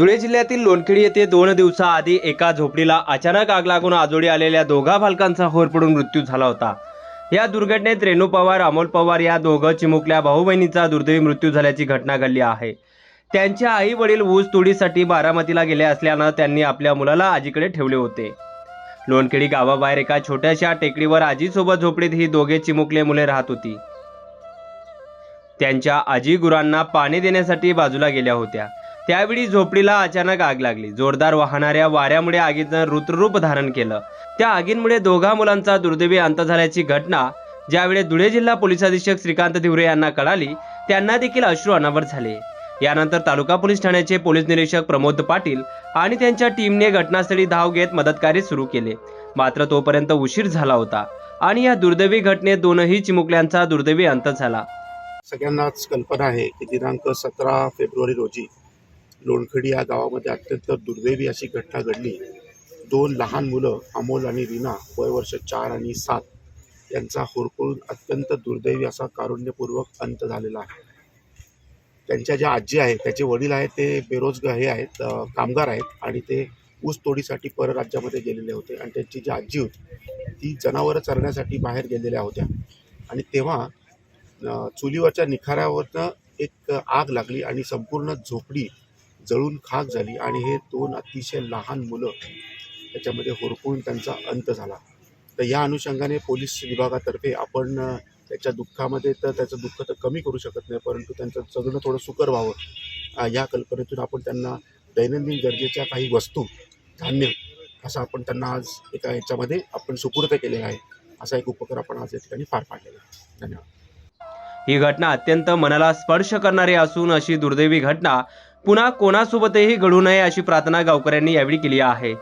धुळे जिल्ह्यातील लोणखेडी येथे दोन दिवसाआधी एका झोपडीला अचानक आग लागून आजोडी आलेल्या दोघा बालकांचा होरपडून मृत्यू झाला होता. या दुर्घटनेत रेणू पवार अमोल पवार या दोघं चिमुकल्या भाऊ बहिणीचा दुर्दैवी मृत्यू झाल्याची घटना घडली आहे. त्यांच्या आई वडील ऊस तोडीसाठी बारामतीला गेले असल्यानं त्यांनी आपल्या मुलाला आजीकडे ठेवले होते. लोणखेडी गावाबाहेर एका छोट्याशा टेकडीवर आजीसोबत झोपडीत ही दोघे चिमुकले मुले राहत होती. त्यांच्या आजी गुरांना पाणी देण्यासाठी बाजूला गेल्या होत्या. त्यावेळी झोपडीला अचानक आग लागली. जोरदार वाहणाऱ्या वाऱ्यामुळे आगीचं रुद्ररूप धारण केलं. त्या आगींमुळे दोघा मुलांचा दुर्दैवी अंत झाल्याची घटना ज्यावेळी धुळे जिल्हा पोलीस अधीक्षक श्रीकांत धिवरे यांना कळाली त्यांना देखील अश्रू अनावर झाले. यानंतर तालुका पोलीस ठाण्याचे पोलीस निरीक्षक प्रमोद पाटील आणि त्यांच्या टीमने घटनास्थळी धाव घेत मदतकार्य सुरू केले. मात्र तोपर्यंत उशीर झाला होता आणि या दुर्दैवी घटनेत दोनही चिमुकल्यांचा दुर्दैवी अंत झाला. सगळ्यांनाच कल्पना आहे की दिनांक सतरा फेब्रुवारी रोजी लोणखडी या गावामध्ये अत्यंत दुर्दैवी अशी घटना घडली. दोन लहान मुलं अमोल आणि रीना वय वर्ष चार आणि सात यांचा होरपळून अत्यंत दुर्दैवी असा कारुण्यपूर्वक अंत झालेला आहे. त्यांच्या ज्या आजी आहेत त्याचे वडील आहेत ते बेरोजगार हे आहेत कामगार आहेत आणि ते ऊस तोडीसाठी परराज्यामध्ये गेलेले होते आणि त्यांची जी आजी होती ती जनावरं चरण्यासाठी बाहेर गेलेल्या होत्या. आणि तेव्हा चुलीवरच्या निखाऱ्यावरनं एक आग लागली आणि संपूर्ण झोपडी जळून खाक झाली आणि हे दोन अतिशय लहान मुलं त्याच्यामध्ये होरपून त्यांचा अंत झाला. तर या अनुषंगाने पोलीस विभागातर्फे आपण त्याच्या दुःखामध्ये तर त्याचं दुःख तर कमी करू शकत नाही परंतु त्यांचं जगणं थोडं सुकर व्हावं या कल्पनेतून आपण त्यांना दैनंदिन गरजेच्या काही वस्तू धान्य असं आपण त्यांना आज एका याच्यामध्ये आपण सुपूर्द केलेला आहे असा एक उपक्रम आपण आज या ठिकाणी पार पाडलेला आहे. धन्यवाद. ही घटना अत्यंत मनाला स्पर्श करणारी असून अशी दुर्दैवी घटना पुन्हा कोणासोबतही घडू नये अशी प्रार्थना गावकऱ्यांनी यावेळी केली आहे.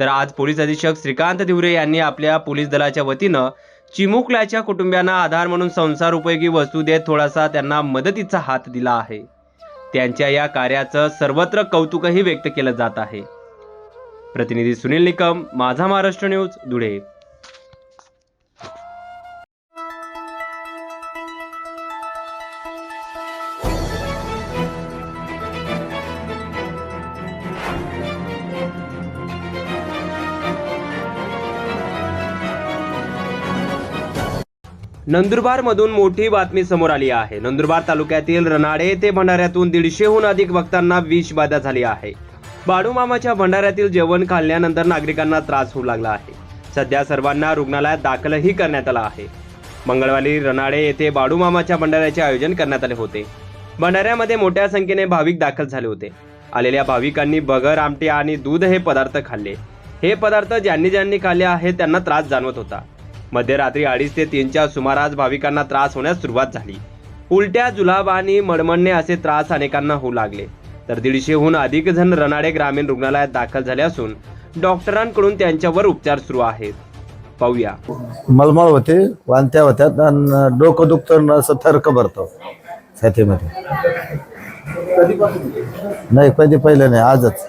तर आज पोलीस अधीक्षक श्रीकांत धिवरे यांनी आपल्या पोलीस दलाच्या वतीनं चिमुकल्याच्या कुटुंबियांना आधार म्हणून संसार उपयोगी वस्तू देत थोडासा त्यांना मदतीचा हात दिला आहे. त्यांच्या या कार्याचं सर्वत्र कौतुकही व्यक्त केलं जात आहे. प्रतिनिधी सुनील निकम माझा महाराष्ट्र न्यूज धुळे. नंदुरबारमधून मोठी बातमी समोर आली आहे. नंदुरबार तालुक्यातील रनाडे येथे भंडाऱ्यातून दीडशेहून अधिक भक्तांना विष बाधा झाली आहे. बाळूमामाच्या भंडाऱ्यातील जेवण खाल्ल्यानंतर नागरिकांना त्रास होऊ लागला आहे. सध्या सर्वांना रुग्णालयात दाखलही करण्यात आला आहे. मंगळवारी रनाडे येथे बाळूमामाच्या भंडाऱ्याचे आयोजन करण्यात आले होते. भंडाऱ्यामध्ये मोठ्या संख्येने भाविक दाखल झाले होते. आलेल्या भाविकांनी बगर आमटे आणि दूध हे पदार्थ खाल्ले. हे पदार्थ ज्यांनी ज्यांनी खाल्ले आहेत त्यांना त्रास जाणवत होता. मध्यरात्री अडीच ते तीनच्या सुमारास भाविकांना त्रास होण्यास सुरुवात झाली. उलट्या जुलाब आणि मडमडणे असे त्रास अनेकांना होऊ लागले. तर दीडशेहून अधिक जण रनाडे ग्रामीण रुग्णालयात दाखल झाले असून डॉक्टरांकडून त्यांच्यावर उपचार सुरू आहेत. पाहूया. मलमल होते वांत्या होत्या आणि डोकं दुखतं आणि असं थरक भरतो छातीमध्ये नाही कधी पहिलं नाही आजच.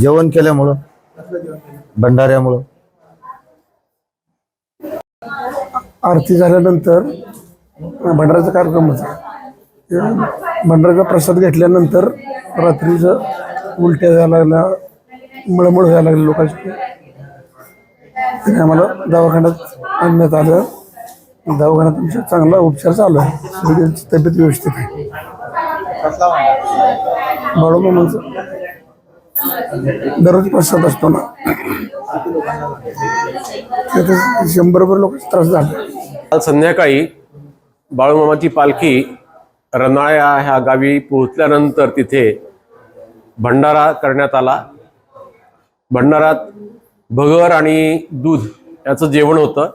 जेवण केल्यामुळं भंडाऱ्यामुळं. आरती झाल्यानंतर भंडाराचा कार्यक्रम होता. भंडाराचा प्रसाद घेतल्यानंतर रात्रीचं उलट्या व्हायला लागल्या मळमळ व्हायला लागली लोकांची. आणि आम्हाला दवाखान्यात आणण्यात आलं. दवाखान्यात आमचा चांगला उपचार चालू आहे. सगळ्यांची तब्येत व्यवस्थित आहे. बाळूमामांचं दररोज प्रसाद असतो ना. त्यात शंभरभर लोक त्रास झाले. काल संध्याकाळी बाळूमामाची पालखी रनाळ्या ह्या गावी पोहोचल्यानंतर तिथे भंडारा करण्यात आला. भंडारात भगर आणि दूध याचं जेवण होतं.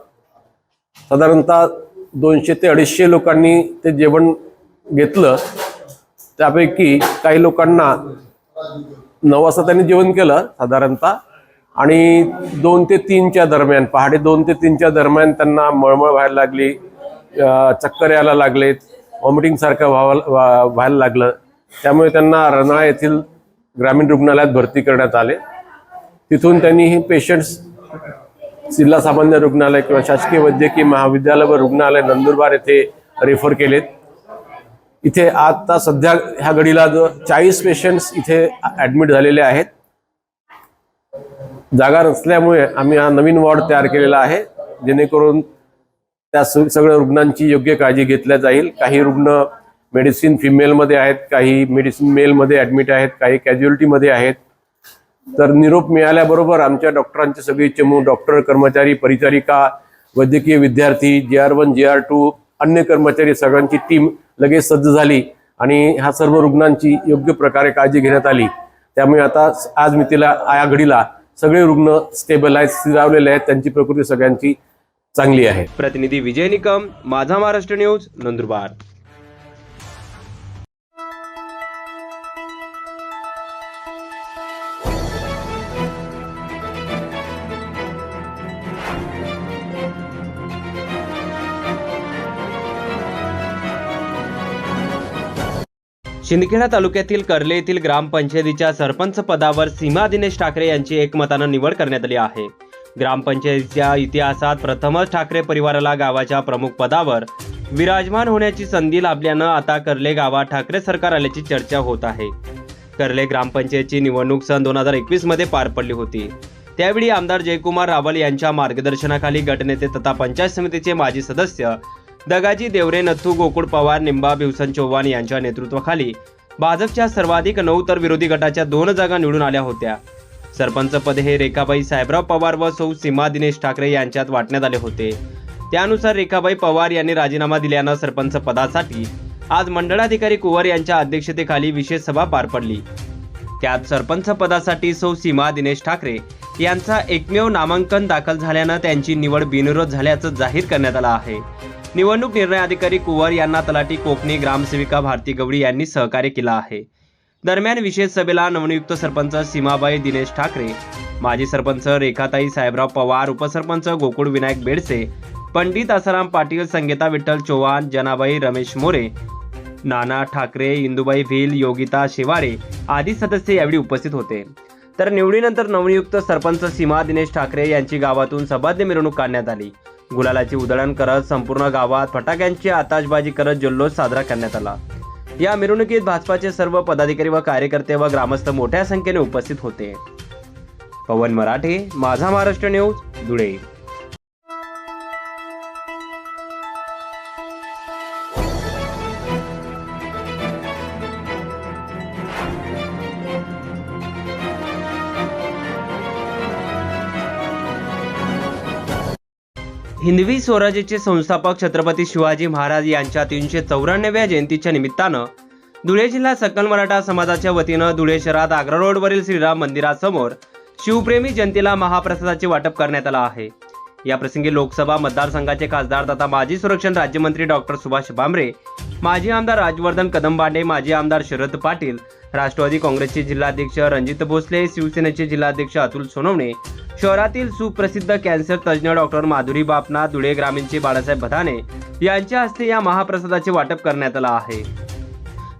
साधारणतः दोनशे ते अडीचशे लोकांनी ते जेवण घेतलं. त्यापैकी काही लोकांना नऊ वाजता त्यांनी जेवण केलं साधारणतः. आणि दोन ते तीनच्या दरम्यान पहाटे दोन ते तीनच्या दरम्यान त्यांना मळमळ व्हायला लागली चक्कर यायला लागलेत वॉमिटिंगसारखं व्हावा व्हायला लागलं. त्यामुळे त्यांना रनाळा येथील ग्रामीण रुग्णालयात भरती करण्यात आले. तिथून त्यांनी हे पेशंट्स जिल्हा सामान्य रुग्णालय किंवा शासकीय वैद्यकीय महाविद्यालय व रुग्णालय नंदुरबार येथे रेफर केलेत. इथे आता सध्या ह्या घडीला जो चाळीस पेशंट्स इथे ॲडमिट झालेले आहेत. जागा नसल्यामुळे आम्ही हा नवीन वॉर्ड तयार केलेला आहे. जेणेकरून त्या सगळ्या रुग्णांची योग्य काळजी घेतल्या जाईल. काही रुग्ण मेडिसिन फिमेलमध्ये आहेत काही मेडिसिन मेलमध्ये ॲडमिट आहेत काही कॅज्युअलिटीमध्ये आहेत. तर निरोप मिळाल्याबरोबर आमच्या डॉक्टरांची सगळी चमू डॉक्टर कर्मचारी परिचारिका वैद्यकीय विद्यार्थी J R one J R two अन्य कर्मचारी सगळ्यांची टीम लगेच सज्ज झाली आणि ह्या सर्व रुग्णांची योग्य प्रकारे काळजी घेण्यात आली. त्यामुळे आता आज मी तिला सगळे रुग्ण स्टेबलाइज स्थिरावलेले आहेत. त्यांची प्रकृती सगळ्यांची चांगली आहे. प्रतिनिधी विजय निकम माझा महाराष्ट्र न्यूज नंदुरबार. शिंदखेडा तालुक्यातील कर्ले येथील ग्रामपंचायतीच्या सरपंच पदावर सीमा दिनेश ठाकरे यांची एकमतानं निवड करण्यात आली आहे. ग्रामपंचायतीच्या इतिहासात प्रथमच ठाकरे परिवाराला गावाच्या प्रमुख पदावर विराजमान होण्याची संधी लाभल्यानं आता कर्ले गावात ठाकरे सरकार आल्याची चर्चा होत आहे. कर्ले ग्रामपंचायतची निवडणूक सन दोन हजार एकवीसमध्ये पार पडली होती. त्यावेळी आमदार जयकुमार रावल यांच्या मार्गदर्शनाखाली गटनेते तथा पंचायत समितीचे माजी सदस्य दगाजी देवरे नथू गोकुळ पवार निंबा भिवसन चौहान यांच्या नेतृत्वाखाली भाजपच्या सर्वाधिक नऊ तर विरोधी गटाच्या दोन जागा निवडून आल्या होत्या. सरपंच पद हे रेखाबाई साहेबराव पवार व सौ सीमा दिनेश ठाकरे यांच्यात वाटण्यात आले होते. त्यानुसार रेखाबाई पवार यांनी राजीनामा दिल्यानं सरपंच पदासाठी आज मंडळाधिकारी कुवर यांच्या अध्यक्षतेखाली विशेष सभा पार पडली. त्यात सरपंच पदासाठी सौ सीमा दिनेश ठाकरे यांचा एकमेव नामांकन दाखल झाल्यानं त्यांची निवड बिनविरोध झाल्याचं जाहीर करण्यात आलं आहे. निवडणूक निर्णय अधिकारी कुंवर यांना तलाठी कोकणी ग्रामसेविका भारती गवळी यांनी सहकार्य केलं आहे. दरम्यान विशेष सभेला नवनियुक्त सरपंच सीमाबाई दिनेश ठाकरे माजी सरपंच रेखाताई साहेबराव पवार उपसरपंच गोकुळ विनायक बेडसे पंडित आसाराम पाटील संगीता विठ्ठल चव्हाण जनाबाई रमेश मोरे नाना ठाकरे इंदुबाई भिल योगिता शेवाळे आदी सदस्य यावेळी उपस्थित होते. तर निवडीनंतर नवनियुक्त सरपंच सीमा दिनेश ठाकरे यांची गावातून सभाद्य मिरवणूक काढण्यात आली. गुलालाची उधळण करत संपूर्ण गावात फटाक्यांची आताशबाजी करत जल्लोष साजरा करण्यात आला. या मिरवणुकीत भाजपाचे सर्व पदाधिकारी व कार्यकर्ते व ग्रामस्थ मोठ्या संख्येने उपस्थित होते. पवन मराठे माझा महाराष्ट्र न्यूज धुळे. हिंदवी स्वराज्याचे संस्थापक छत्रपती शिवाजी महाराज यांच्या तीनशे चौऱ्याण्णव्या जयंतीच्या निमित्तानं धुळे जिल्हा सकल मराठा समाजाच्या वतीनं धुळे शहरात आग्रा रोडवरील श्रीराम मंदिरासमोर शिवप्रेमी जनतेला महाप्रसादाचे वाटप करण्यात आलं आहे. या प्रसंगी लोकसभा मतदारसंघाचे खासदार तथा माजी संरक्षण राज्यमंत्री डॉक्टर सुभाष भामरे माजी आमदार राजवर्धन कदमबांडे माजी आमदार शरद पाटील राष्ट्रवादी काँग्रेसचे जिल्हाध्यक्ष रणजित भोसले शिवसेनेचे जिल्हाध्यक्ष अतुल सोनवणे शहरातील सुप्रसिद्ध कॅन्सर तज्ज्ञ डॉक्टर माधुरी बापना धुळे ग्रामीणचे बाळासाहेब भदाने यांच्या हस्ते या महाप्रसादाचे वाटप करण्यात आलं आहे.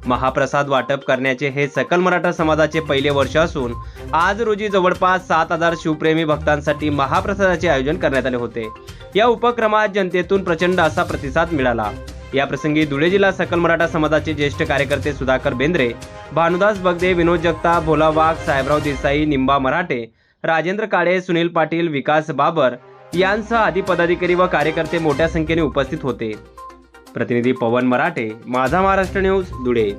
महाप्रसाद वाटप करण्याचे हे सकल मराठा समाजाचे पहिले वर्ष असून आज रोजी जवळपास सात हजार शिवप्रेमी भक्तांसाठी महाप्रसादाचे आयोजन करण्यात आले होते. या उपक्रमात जनतेतून प्रचंड असा प्रतिसाद मिळाला. याप्रसंगी धुळे जिल्हा सकल मराठा समाजाचे ज्येष्ठ कार्यकर्ते सुधाकर बेंद्रे भानुदास बगदे विनोद जगताप भोला वाघ साहेबराव देसाई निंबा मराठे राजेंद्र काळे सुनील पाटील विकास बाबर यांसह आदी पदाधिकारी व कार्यकर्ते मोठ्या संख्येने उपस्थित होते. प्रतिनिधी पवन मराठे माझा महाराष्ट्र न्यूज धुळे.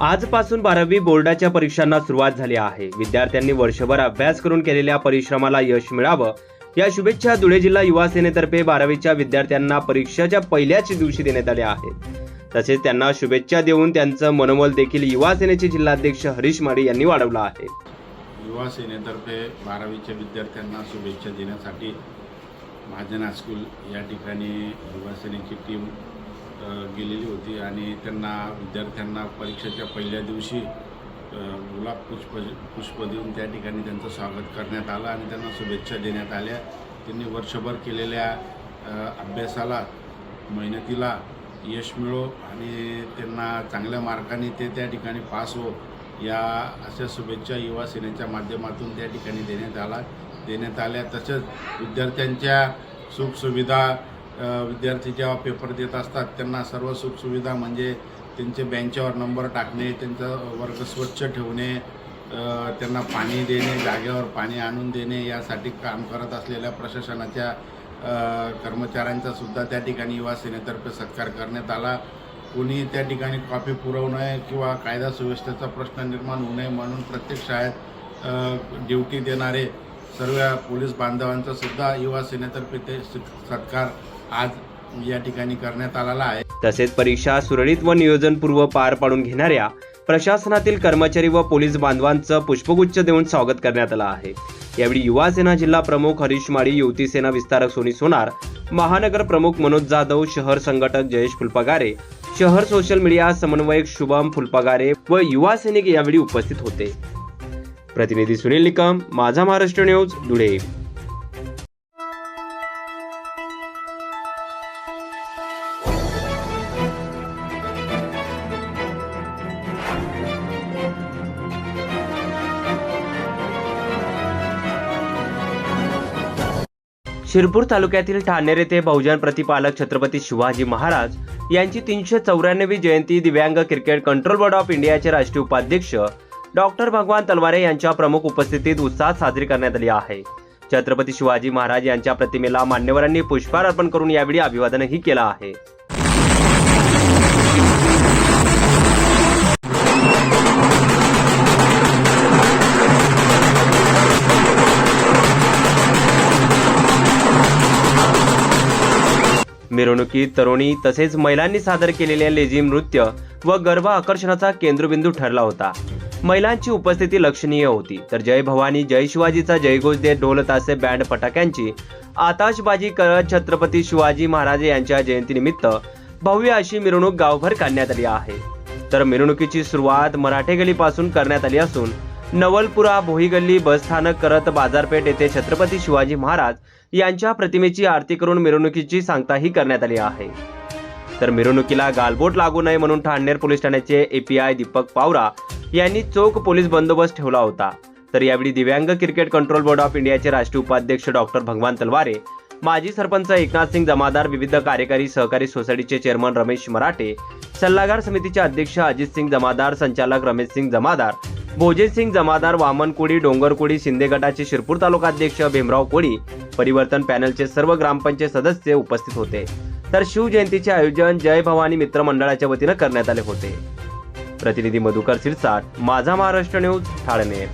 आजपासून बारावी बोर्डाच्या परीक्षांना सुरुवात झाली आहे. विद्यार्थ्यांनी वर्षभर अभ्यास करून केलेल्या परिश्रमाला यश मिळावं. या शुभेच्छा धुळे जिल्हा युवा सेनेतर्फे बारावीच्या विद्यार्थ्यांना परीक्षेच्या पहिल्याच दिवशी देण्यात आल्या आहेत. तसेच त्यांना शुभेच्छा देऊन त्यांचं मनोबल देखील युवा सेनेचे जिल्हाध्यक्ष हरीश माडे यांनी वाढवलं आहे. युवा सेनेतर्फे बारावीच्या विद्यार्थ्यांना शुभेच्छा देण्यासाठी महाजन हायस्कूल या ठिकाणी युवा सेनेची टीम गेलेली होती आणि त्यांना विद्यार्थ्यांना परीक्षेच्या पहिल्या दिवशी गुलाब पुष्प पुष्प देऊन त्या ठिकाणी त्यांचं स्वागत करण्यात आलं आणि त्यांना शुभेच्छा देण्यात आल्या. त्यांनी वर्षभर केलेल्या अभ्यासाला मेहनतीला यश मिळो आणि त्यांना चांगल्या मार्काने ते त्या ठिकाणी पास हो. या अशा शुभेच्छा युवा सेनेच्या माध्यमातून त्या ठिकाणी देण्यात आला देण्यात आल्या. तसेच विद्यार्थ्यांच्या सुखसुविधा विद्यार्थी जेव्हा पेपर देत असतात त्यांना सर्व सुखसुविधा म्हणजे त्यांचे बेंचावर नंबर टाकणे त्यांचा वर्ग स्वच्छ ठेवणे त्यांना पाणी देणे जागेवर पाणी आणून देणे यासाठी काम करत असलेल्या प्रशासनाच्या कर्मचाऱ्यांचा सुद्धा त्या ठिकाणी युवा सेनेतर्फे सत्कार करण्यात आला. कोणी त्या ठिकाणी कॉफी पुरवू नये किंवा कायदा सुव्यवस्थेचा प्रश्न निर्माण होऊ नये म्हणून प्रत्येक शाळेत ड्युटी देणारे सर्व पोलीस बांधवांचा सुद्धा युवा सेनेतर्फे ते सत्कार आज या ठिकाणी करण्यात आलेला आहे. तसेच परीक्षा सुरळीत व नियोजनपूर्व पार पाडून घेणाऱ्या प्रशासनातील कर्मचारी व पोलीस बांधवांचं पुष्पगुच्छ देऊन स्वागत करण्यात आलं आहे. यावेळी युवा सेना जिल्हा प्रमुख हरीश माळी युवती सेना विस्तारक सोनी सोनार महानगर प्रमुख मनोज जाधव शहर संघटक जयेश फुलपगारे शहर सोशल मीडिया समन्वयक शुभम फुलपगारे व युवा सैनिक यावेळी उपस्थित होते. प्रतिनिधी सुनील निकम माझा महाराष्ट्र न्यूज धुळे. शिरपूर तालुक्यातील ठाणेर येथे बहुजन प्रतिपालक छत्रपती शिवाजी महाराज यांची तीनशे चौऱ्याण्णवी जयंती दिव्यांग क्रिकेट कंट्रोल बोर्ड ऑफ इंडियाचे राष्ट्रीय उपाध्यक्ष डॉक्टर भगवान तलवारे यांच्या प्रमुख उपस्थितीत उत्साहात साजरी करण्यात आली आहे. छत्रपती शिवाजी महाराज यांच्या प्रतिमेला मान्यवरांनी पुष्पहार अर्पण करून यावेळी अभिवादनही केलं आहे. मिरवणुकीत तरुणी तसेच महिलांनी सादर केलेल्या लेझिम नृत्य व गर्भ आकर्षणाचा केंद्रबिंदू ठरला होता. महिलांची उपस्थिती लक्षणीय होती. तर जय भवानी जय शिवाजीचा जयघोष देत ढोल तासे बँड फटाक्यांची आताशबाजी करत छत्रपती शिवाजी महाराज यांच्या जयंतीनिमित्त भव्य अशी मिरवणूक गावभर काढण्यात आली आहे. तर मिरवणुकीची सुरुवात मराठे गलीपासून करण्यात आली असून नवलपुरा भोईगल्ली बसस्थानक करत बाजारपेठ येथे छत्रपती शिवाजी महाराज यांच्या प्रतिमेची आरती करून मिरवणुकीची सांगताही करण्यात आली आहे. तर मिरवणुकीला गालबोट लागू नये म्हणून ठाणेर पोलीस ठाण्याचे एपीआय दीपक पावरा यांनी चोख पोलीस बंदोबस्त ठेवला होता. तर यावेळी दिव्यांग क्रिकेट कंट्रोल बोर्ड ऑफ इंडियाचे राष्ट्रीय उपाध्यक्ष डॉक्टर भगवान तलवारे माजी सरपंच एकनाथ सिंग जमादार विविध कार्यकारी सहकारी सोसायटीचे चेअरमन रमेश मराठे सल्लागार समितीचे अध्यक्ष अजित सिंग जमादार संचालक रमेश सिंग जमादार भोजे सिंग जमादार वामन कोळी डोंगरकोळी शिंदे गटाचे शिरपूर तालुका अध्यक्ष भीमराव कोळी परिवर्तन पॅनलचे सर्व ग्रामपंचायत सदस्य उपस्थित होते. तर शिवजयंतीचे आयोजन जय भवानी मित्र मंडळाच्या वतीनं करण्यात आले होते. प्रतिनिधी मधुकर सिरसाट माझा महाराष्ट्र न्यूज ठाणे.